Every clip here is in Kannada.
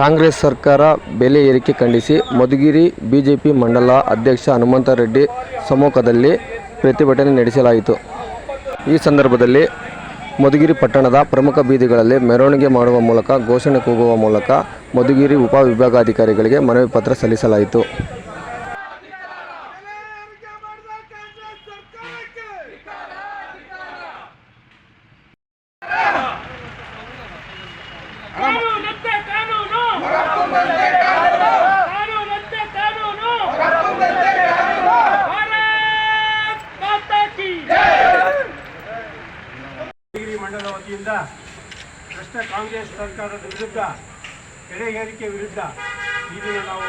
ಕಾಂಗ್ರೆಸ್ ಸರ್ಕಾರ ಬೆಲೆ ಏರಿಕೆ ಖಂಡಿಸಿ ಮಧುಗಿರಿ ಬಿಜೆಪಿ ಮಂಡಲ ಅಧ್ಯಕ್ಷ ಹನುಮಂತ ರೆಡ್ಡಿ ಸಮ್ಮುಖದಲ್ಲಿ ಪ್ರತಿಭಟನೆ ನಡೆಸಲಾಯಿತು. ಈ ಸಂದರ್ಭದಲ್ಲಿ ಮಧುಗಿರಿ ಪಟ್ಟಣದ ಪ್ರಮುಖ ಬೀದಿಗಳಲ್ಲಿ ಮೆರವಣಿಗೆ ಮಾಡುವ ಮೂಲಕ ಘೋಷಣೆ ಕೂಗುವ ಮೂಲಕ ಮಧುಗಿರಿ ಉಪವಿಭಾಗಾಧಿಕಾರಿಗಳಿಗೆ ಮನವಿ ಪತ್ರ ಸಲ್ಲಿಸಲಾಯಿತು. ಮಂಡಲ ವತಿಯಿಂದ ಭ್ರಷ್ಟ ಕಾಂಗ್ರೆಸ್ ಸರ್ಕಾರದ ವಿರುದ್ಧ ಬೆಲೆ ವಿರುದ್ಧ ಈ ದಿನ ನಾವು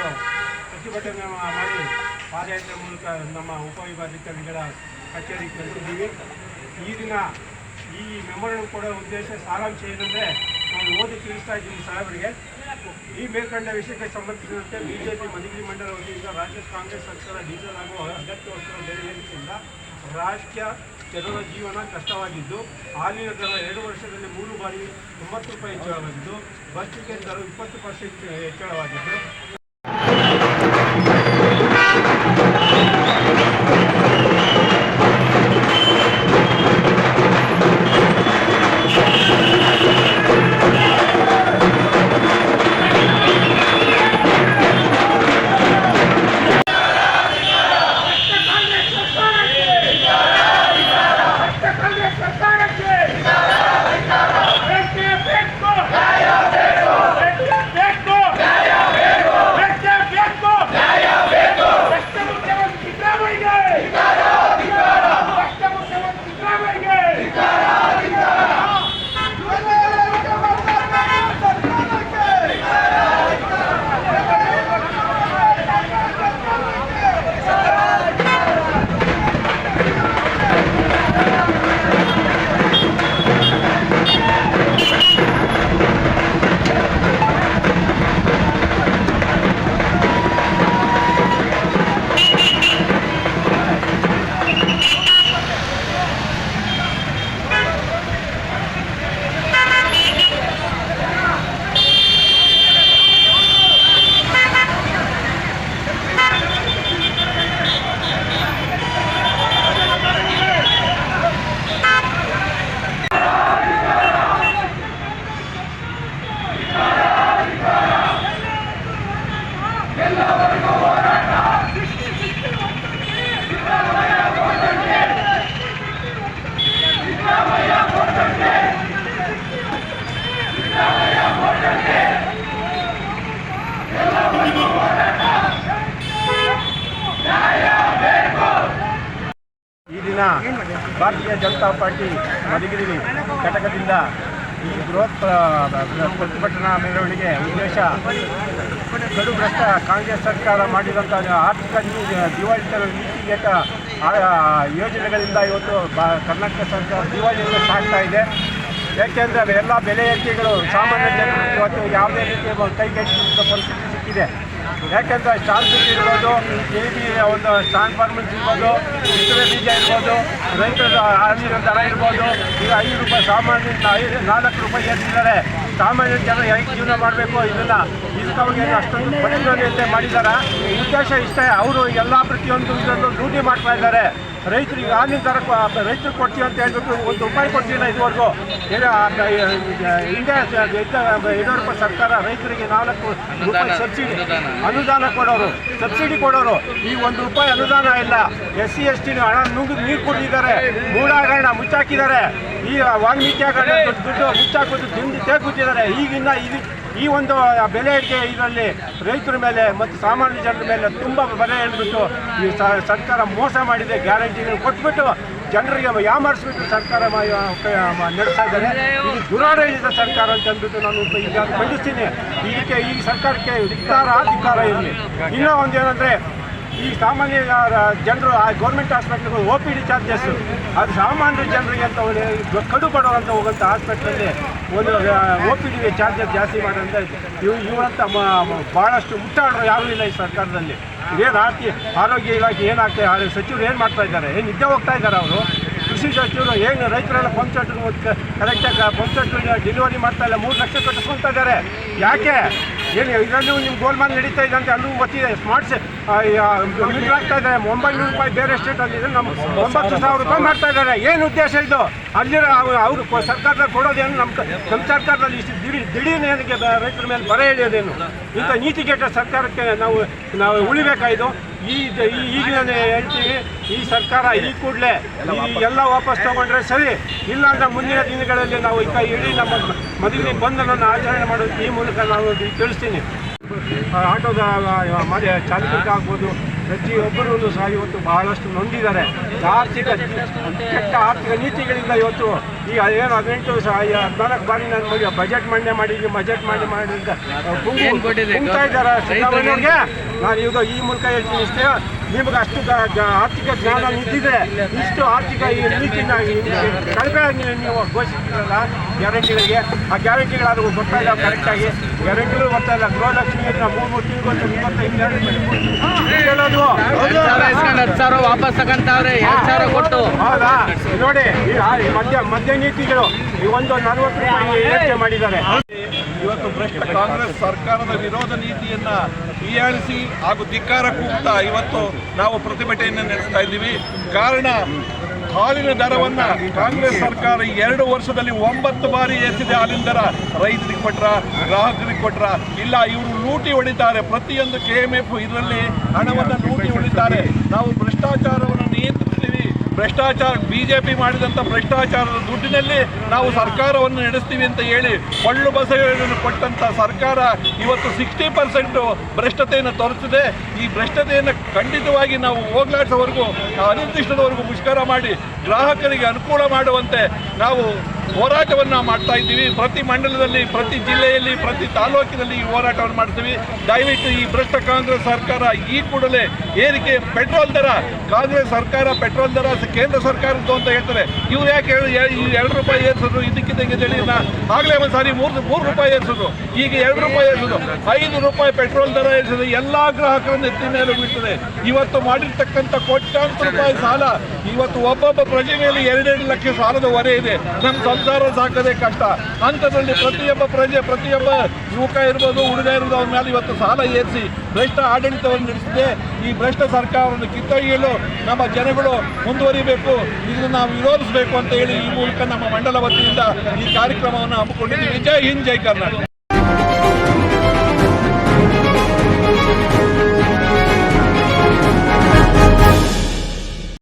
ಪ್ರತಿಭಟನೆ ಮಾಡಿ ಪಾದಯಾತ್ರೆ ಮೂಲಕ ನಮ್ಮ ಉಪವಿಭಾಗಾಧಿಕಾರಿಗಳ ಕಚೇರಿಗೆ ಕಳಿಸಿದ್ದೀವಿ ಈ ದಿನ ಈ ಮೆಮೊರನ್ನು ಕೊಡೋ ಉದ್ದೇಶ, ಸಾರಾಂಶ ಏನಂದರೆ ನಾನು ಓದಿ ತಿಳಿಸ್ತಾ ಇದ್ದೀನಿ ಸಾಹೇಬರಿಗೆ. ಈ ಮೇಲ್ಕಂಡ ವಿಷಯಕ್ಕೆ ಸಂಬಂಧಿಸಿದಂತೆ ಬಿಜೆಪಿ ಮಧುಗಿರಿ ಮಂಡಲ ವತಿಯಿಂದ ರಾಜ್ಯ ಕಾಂಗ್ರೆಸ್ ಸರ್ಕಾರ ಡೀಸೆಲ್ ಹಾಗೂ ಅಗತ್ಯ ವಸ್ತುಗಳ ಬೆಲೆ ಏರಿಕೆಯಿಂದ ರಾಜ್ಯ ಜನರ ಜೀವನ ಕಷ್ಟವಾಗಿದ್ದು, ಹಾಲಿನ ದರ ಎರಡು ವರ್ಷದಲ್ಲಿ ಮೂರು ಬಾರಿ ತೊಂಬತ್ತು ರೂಪಾಯಿ ಹೆಚ್ಚಳವಾಗಿದ್ದು ಬಸ್ ಟಿಕೆಟ್ ದರ ಇಪ್ಪತ್ತು ಪರ್ಸೆಂಟ್ ಹೆಚ್ಚಳವಾಗಿದ್ದು ಭಾರತೀಯ ಜನತಾ ಪಾರ್ಟಿ ಮಧುಗಿರಿ ಘಟಕದಿಂದ ಈ ಬೃಹತ್ ಪ್ರ- ಪ್ರತಿಭಟನಾ ಮೆರವಣಿಗೆ ಉದ್ದೇಶ. ಕಡು ಭ್ರಷ್ಟ ಕಾಂಗ್ರೆಸ್ ಸರ್ಕಾರ ಮಾಡಿದಂಥ ಆರ್ಥಿಕ ದಿವಾಳಿತ ಆ- ಯೋಜನೆಗಳಿಂದ ಇವತ್ತು ಕರ್ನಾಟಕ ಸರ್ಕಾರ ದಿವಾಳಿಯನ್ನು ಸಾಗ್ತಾ ಇದೆ. ಯಾಕೆಂದರೆ ಎಲ್ಲ ಬೆಲೆ ಏರಿಕೆಗಳು. ಸಾಮಾನ್ಯ ಜನರು ಇವತ್ತು ಯಾವುದೇ ರೀತಿಯ ಕೈಗೆಟುಕುವ ಪರಿಸ್ಥಿತಿ ಸಿಕ್ಕಿದೆ. ಯಾಕೆಂದರೆ ಬೀಜ ಇರ್ಬೋದು ಎ ಬಿ ಒಂದು ಟ್ರಾನ್ಸ್ಫಾರ್ಮರ್ಸ್ ಇರ್ಬೋದು ಇತರೆ ಬೀಜ ಇರ್ಬೋದು, ರೈತರ ಹಾಲಿನ ದರ ಇರ್ಬೋದು, ಈಗ ಐದು ರೂಪಾಯಿ ಸಾಮಾನ್ಯ ಐದು ನಾಲ್ಕು ರೂಪಾಯಿ ಏರಿಸಿದ್ದಾರೆ ಸಾಮಾನ್ಯ ಜನ ಹೇಗೆ ಜೀವನ ಮಾಡಬೇಕು ಇದನ್ನ? ಅವ್ರಿಗೆ ಅಷ್ಟೊಂದು ಪರಿಶೋಧನೆಯಂತೆ ಮಾಡಿದ್ದಾರೆ ಉದ್ದೇಶ ಇಷ್ಟೇ, ಅವರು ಎಲ್ಲ ಪ್ರತಿಯೊಂದು ಇದನ್ನು ಲೂಟಿ ಮಾಡ್ತಾ ಇದ್ದಾರೆ. ರೈತರಿಗೆ ಹಾಲಿನ ನಿರ್ಧಾರ ರೈತರು ಕೊಡ್ತೀವಿ ಅಂತ ಹೇಳ್ಬಿಟ್ಟು ಒಂದು ರೂಪಾಯಿ ಕೊಟ್ಟಿಲ್ಲ ಇದುವರೆಗೂ. ಏನು ಇಂಡಿಯಾ ಯಡಿಯೂರಪ್ಪ ಸರ್ಕಾರ ರೈತರಿಗೆ ನಾಲ್ಕು ರೂಪಾಯಿ ಸಬ್ಸಿಡಿ ಅನುದಾನ. ಕೊಡೋರು ಸಬ್ಸಿಡಿ ಕೊಡೋರು. ಈ ಒಂದು ರೂಪಾಯಿ ಅನುದಾನ ಇಲ್ಲ. ಎಸ್ ಸಿ ಎಸ್ ಟಿ ಹಣ ನುಗ್ಗಿ ನೀರು ಕುಡಿದಿದ್ದಾರೆ ಮೂಡಾಗರಣ ಮುಚ್ಚಾಕಿದ್ದಾರೆ. ಈ ವಾಲ್ಮೀಕಿ ದುಡ್ಡು ಮುಚ್ಚಾಕಿಬಿಟ್ಟು ತಿಂಡಿ ತೇಗುತ್ತಿದ್ದಾರೆ ಈಗಿನ್ನ ಇದು ಈ ಒಂದು ಬೆಲೆ ಇದರಲ್ಲಿ ರೈತರ ಮೇಲೆ ಮತ್ತು ಸಾಮಾನ್ಯ ಜನರ ಮೇಲೆ ತುಂಬ ಬೆಲೆ ಹೇಳ್ಬಿಟ್ಟು ಈ ಸರ್ಕಾರ ಮೋಸ ಮಾಡಿದೆ ಗ್ಯಾರಂಟಿಗಳು ಕೊಟ್ಬಿಟ್ಟು ಜನರಿಗೆ ಯಾಮಾರಿಸ್ಬಿಟ್ಟು ಸರ್ಕಾರ ನಡೆಸ್ತಾ ಇದ್ದಾರೆ. ಇದು ದುರಾಡಳಿತ ಸರ್ಕಾರ ಅಂತ ಅಂದ್ಬಿಟ್ಟು ನಾನು ಈಗ ಖಂಡಿಸ್ತೀನಿ. ಇದಕ್ಕೆ ಈ ಸರ್ಕಾರಕ್ಕೆ ಧಿಕ್ಕಾರ ಧಿಕ್ಕಾರ ಇರಲಿ. ಇನ್ನೂ ಒಂದು ಏನಂದರೆ ಈ ಸಾಮಾನ್ಯ ಜನರು, ಆ ಗೌರ್ಮೆಂಟ್ ಹಾಸ್ಪಿಟ್ಲ್ಗಳು ಓ ಪಿ ಡಿ ಚಾರ್ಜಸ್ ಅದು ಸಾಮಾನ್ಯ ಜನರಿಗೆ ಅಂತ ಕಡು ಬಡವರು ಅಂತ ಹೋಗೋಂಥ ಹಾಸ್ಪಿಟ್ಲಲ್ಲಿ ಒಂದು ಒ ಪಿ ಡಿಗೆ ಚಾರ್ಜಸ್ ಜಾಸ್ತಿ ಮಾಡೋಂಥ ಇವು, ಇವರಂತ ಭಾಳಷ್ಟು ಮುಟ್ಟಾಡ್ರು ಯಾರೂ ಇಲ್ಲ ಈ ಸರ್ಕಾರದಲ್ಲಿ. ಏನು ಆರ್ತಿ ಆರೋಗ್ಯ ಇಲಾಖೆ ಏನಾಗ್ತದೆ ಸಚಿವರು ಏನು ಮಾಡ್ತಾ ಇದ್ದಾರೆ? ಏನು ನಿದ್ದೆ ಹೋಗ್ತಾ ಇದ್ದಾರೆ ಅವರು? ಕೃಷಿ ಸಚಿವರು ಏನು ರೈತರೆಲ್ಲ ಪಂಪ್ ಸೆಟ್ ಕರೆಕ್ಟಾಗಿ ಪಂಪ್ ಸೆಟ್ ಡೆಲಿವರಿ ಮಾಡ್ತಾ ಇಲ್ಲ, ಮೂರು ಲಕ್ಷ ಕಟ್ಟಿಸ್ಕೊಳ್ತಾ ಇದ್ದಾರೆ. ಯಾಕೆ? ಏನು ಇದರಲ್ಲೂ ನಿಮ್ಮ ಗೋಲ್ಮಾಲ್ ನಡೀತಾ ಇದೆ ಅಂತ ಅಲ್ಲೂ ಗೊತ್ತಿದೆ. ಸ್ಮಾರ್ಟ್ಸ್ ಆಗ್ತಾ ಇದ್ದಾರೆ ಒಂಬೈನೂರು ರೂಪಾಯಿ ಬೇರೆ ಸ್ಟೇಟಲ್ಲಿ ಇದೆ. ನಮ್ಮ ಒಂಬತ್ತು ಸಾವಿರ ರೂಪಾಯಿ ಮಾಡ್ತಾ ಇದ್ದಾರೆ. ಏನು ಉದ್ದೇಶ ಇದು? ಅಲ್ಲಿರೋ ಅವರು ಸರ್ಕಾರದಲ್ಲಿ ಕೊಡೋದೇನು ನಮ್ಮ ನಮ್ಮ ಸರ್ಕಾರದಲ್ಲಿ ಇಷ್ಟು ದಿಢೀರ್ ಏನಕ್ಕೆ ರೈತರ ಮೇಲೆ ಬರ ಎಳೆಯೋದೇನು ಇಂಥ ನೀತಿಗೆಟ್ಟ ಸರ್ಕಾರಕ್ಕೆ ನಾವು ನಾವು ಉಳಿಬೇಕಾಯ್ತು ಈ ಈ- ಈಗಲೇ ಹೇಳ್ತೀವಿ ಈ ಸರ್ಕಾರ ಈ ಕೂಡಲೇ ಎಲ್ಲ ವಾಪಸ್ ತಗೊಂಡ್ರೆ ಸರಿ ಇಲ್ಲ ಅಂದ್ರೆ ಮುಂದಿನ ದಿನಗಳಲ್ಲಿ ನಾವು ಈಗ ಇಡೀ ನಮ್ಮ ಮದುವೆ ಬಂಧನನ್ನು ಆಚರಣೆ ಮಾಡೋದು ಈ ಮೂಲಕ ನಾವು ತಿಳಿಸ್ತೀನಿ. ಆಟೋದ ಮನೆ ಚಾಲಕರಿಗಾಗ್ಬೋದು ಪ್ರತಿಯೊಬ್ಬರೂ ಸಹ ಇವತ್ತು ಬಹಳಷ್ಟು ನೊಂದಿದ್ದಾರೆ. ಆರ್ಥಿಕ ಕೆಟ್ಟ ಆರ್ಥಿಕ ನೀತಿಗಳಿಂದ ಇವತ್ತು ಈ ಏನು ಹದಿನೆಂಟು ಸಹ ಹದಿನಾಲ್ಕು ಬಾರಿ ನಾನು ಮಾಡಿ ಬಜೆಟ್ ಮಂಡನೆ ಮಾಡಿದ್ದೀನಿ ಬಜೆಟ್ ಮಂಡನೆ ಮಾಡಿ ನಾನು ಇವಾಗ ಈ ಮೂಲಕ ಹೇಳ್ತೀನಿ ಇಷ್ಟೇ, ನಿಮ್ಗೆ ಅಷ್ಟು ಆರ್ಥಿಕ ಜ್ಞಾನ ನಿಂತಿದ್ರೆ ಇಷ್ಟು ಆರ್ಥಿಕ ಈ ಕಡಿಮೆ ನೀವು ನೀವು ಘೋಷಿಸಿದ್ರಲ್ಲ, ಗ್ಯಾರಂಟಿಗಳಿಗೆ, ಆ ಗ್ಯಾರಂಟಿಗಳಾದ್ರೂ ಬರ್ತಾ ಇಲ್ಲ ಕರೆಕ್ಟಾಗಿ ಗ್ಯಾರಂಟಿಗಳು ಬರ್ತಾ ಇಲ್ಲ. ಗೃಹಲಕ್ಷ್ಮಿ ಮೂರು ಮೂರು ತಿಂಗಳು ಇಪ್ಪತ್ತೈದು ಹತ್ತು ಸಾವಿರ ವಾಪಸ್ ಎರಡು ಸಾವಿರ ಕೊಟ್ಟು ಹೌದಾ? ನೋಡಿ, ಈ ಮಧ್ಯ ಮಧ್ಯ ನೀತಿಗಳು ಈ ಒಂದು ನಲವತ್ತು ರೂಪಾಯಿ ಏರಿಕೆ ಮಾಡಿದ್ದಾರೆ. ಭ್ರಷ್ಟ ಕಾಂಗ್ರೆಸ್ ಸರ್ಕಾರದ ವಿರೋಧ ನೀತಿಯನ್ನ ಹೀಯಾಳಿಸಿ ಹಾಗೂ ಧಿಕ್ಕಾರ ಕೂಗ್ತಾ ಇವತ್ತು ನಾವು ಪ್ರತಿಭಟನೆಯನ್ನು ನಡೆಸ್ತಾ ಇದ್ದೀವಿ. ಕಾರಣ, ಹಾಲಿನ ದರವನ್ನ ಕಾಂಗ್ರೆಸ್ ಸರ್ಕಾರ ಎರಡು ವರ್ಷದಲ್ಲಿ ಒಂಬತ್ತು ಬಾರಿ ಏರಿಸಿದೆ. ಹಾಲಿನ ದರ, ರೈತರಿಗೆ ಕೊಟ್ರ, ಗ್ರಾಹಕರಿಗೆ ಕೊಟ್ರ, ಇಲ್ಲ, ಇವರು ಲೂಟಿ ಹೊಡಿತಾರೆ. ಪ್ರತಿಯೊಂದು ಕೆ ಎಂ ಎಫ್ ಇದರಲ್ಲಿ ಹಣವನ್ನು ಲೂಟಿ ಹೊಡಿತಾರೆ. ನಾವು ಭ್ರಷ್ಟಾಚಾರವನ್ನು ಭ್ರಷ್ಟಾಚಾರ, ಬಿಜೆಪಿ ಮಾಡಿದಂಥ ಭ್ರಷ್ಟಾಚಾರದ ದುಡ್ಡಿನಲ್ಲಿ ನಾವು ಸರ್ಕಾರವನ್ನು ನಡೆಸ್ತೀವಿ ಅಂತ ಹೇಳಿ ಕೊಳ್ಳು ಬಸಗಳನ್ನು ಕೊಟ್ಟಂತ ಸರ್ಕಾರ ಇವತ್ತು ಸಿಕ್ಸ್ಟಿ ಪರ್ಸೆಂಟು ಭ್ರಷ್ಟತೆಯನ್ನು ತೋರಿಸಿದೆ ಈ ಭ್ರಷ್ಟತೆಯನ್ನು ಖಂಡಿತವಾಗಿ ನಾವು ಹೋಗ್ಲಾಡಿಸೋವರೆಗೂ, ಅನಿರ್ದಿಷ್ಟದವರೆಗೂ ಮುಷ್ಕರ ಮಾಡಿ ಗ್ರಾಹಕರಿಗೆ ಅನುಕೂಲ ಮಾಡುವಂತೆ ನಾವು ಹೋರಾಟವನ್ನು ಮಾಡ್ತಾ ಇದ್ದೀವಿ. ಪ್ರತಿ ಮಂಡಲದಲ್ಲಿ, ಪ್ರತಿ ಜಿಲ್ಲೆಯಲ್ಲಿ, ಪ್ರತಿ ತಾಲೂಕಿನಲ್ಲಿ ಈ ಹೋರಾಟವನ್ನು ಮಾಡ್ತೀವಿ. ದಯವಿಟ್ಟು ಈ ಭ್ರಷ್ಟ ಕಾಂಗ್ರೆಸ್ ಸರ್ಕಾರ ಈ ಕೂಡಲೇ ಏರಿಕೆ ಪೆಟ್ರೋಲ್ ದರ, ಕಾಂಗ್ರೆಸ್ ಸರ್ಕಾರ ಪೆಟ್ರೋಲ್ ದರ, ಕೇಂದ್ರ ಸರ್ಕಾರದ್ದು ಅಂತ ಹೇಳ್ತಾರೆ. ಇವ್ರು ಯಾಕೆ ಈ ಎರಡು ರೂಪಾಯಿ ಏರಿಸಿದ್ರು ಇದಕ್ಕಿದ್ದಂಗೆ ಹೇಳಿ ಆಗಲೇ ಒಂದು ಸಾರಿ ಮೂರು ಮೂರು ರೂಪಾಯಿ ಏರಿಸಿದ್ರು ಈಗ ಎರಡು ರೂಪಾಯಿ ಏರಿಸಿದ್ರು ಐದು ರೂಪಾಯಿ ಪೆಟ್ರೋಲ್ ದರ ಏರಿಸಿದ್ರು ಎಲ್ಲ ಗ್ರಾಹಕರನ್ನು ಎತ್ತಿ ಮೇಲೆ ಬೀಳ್ತದೆ. ಇವತ್ತು ಮಾಡಿರ್ತಕ್ಕಂಥ ಕೋಟ್ಯಾಂತರ ರೂಪಾಯಿ ಸಾಲ, ಇವತ್ತು ಒಬ್ಬೊಬ್ಬ ಪ್ರಜೆ ಮೇಲೆ ಎರಡೆರಡು ಲಕ್ಷ ಸಾಲದ ಹೊರೆ ಇದೆ. ನಮ್ಮ ಸಂಸಾರ ಸಾಕೋದೇ ಕಷ್ಟ. ಅಂಥದ್ರಲ್ಲಿ ಪ್ರತಿಯೊಬ್ಬ ಪ್ರಜೆ, ಪ್ರತಿಯೊಬ್ಬ ಯುವಕ ಇರ್ಬೋದು, ಹುಡುಗ ಇರ್ಬೋದು, ಅವ್ರ ಮೇಲೆ ಇವತ್ತು ಸಾಲ ಏರಿಸಿ ಭ್ರಷ್ಟ ಆಡಳಿತವನ್ನು ನಡೆಸಿದೆ. ಈ ಭ್ರಷ್ಟ ಸರ್ಕಾರವನ್ನು ಕಿತ್ತೊಯ್ಯಲು ನಮ್ಮ ಜನಗಳು ಮುಂದುವರಿಬೇಕು. ಇದನ್ನು ನಾವು ವಿರೋಧಿಸಬೇಕು ಅಂತ ಹೇಳಿ ಈ ಮೂಲಕ ನಮ್ಮ ಮಂಡಲ ವತಿಯಿಂದ ಈ ಕಾರ್ಯಕ್ರಮವನ್ನು ಹಮ್ಮಿಕೊಂಡಿದ್ದೀವಿ. ಜೈ ಹಿಂದ್, ಜೈ ಕರ್ನಾಟಕ.